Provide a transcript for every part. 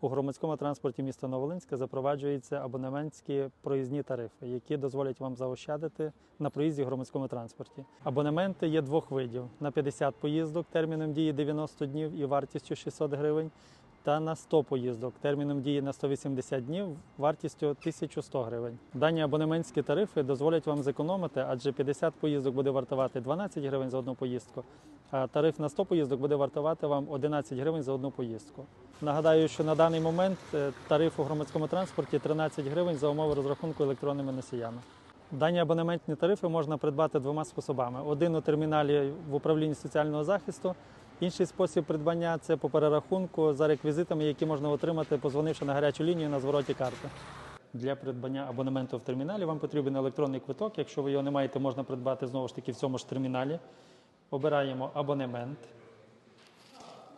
У громадському транспорті міста Новолинська запроваджуються абонементські проїзні тарифи, які дозволять вам заощадити на проїзді в громадському транспорті. Абонементи є двох видів: на 50 поїздок терміном дії 90 днів і вартістю 600 гривень, та на 100 поїздок терміном дії на 180 днів вартістю 1100 гривень. Дані абонементські тарифи дозволять вам зекономити, адже 50 поїздок буде вартувати 12 гривень за одну поїздку, а тариф на 100 поїздок буде вартувати вам 11 гривень за одну поїздку. Нагадаю, що на даний момент е, тариф у громадському транспорті 13 гривень за умови розрахунку електронними носіями. Дані абонементні тарифи можна придбати двома способами: один у терміналі в управлінні соціального захисту. Інший спосіб придбання це по перерахунку за реквізитами, які можна отримати, позвонивши на гарячу лінію на звороті карти. Для придбання абонементу в терміналі вам потрібен електронний квиток. Якщо ви його не маєте, можна придбати знову ж таки в цьому ж терміналі. Обираємо абонемент,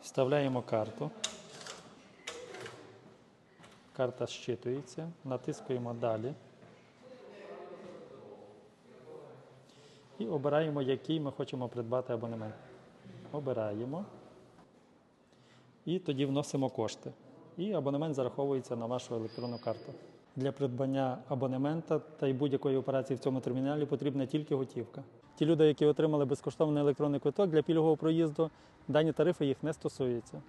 вставляємо карту. Карта зчитується, натискуємо далі. І обираємо, який ми хочемо придбати абонемент. Обираємо. І тоді вносимо кошти. І абонемент зараховується на вашу електронну карту. Для придбання абонемента та й будь-якої операції в цьому терміналі потрібна тільки готівка. Ті люди, які отримали безкоштовний електронний квиток для пільгового проїзду, дані тарифи їх не стосуються.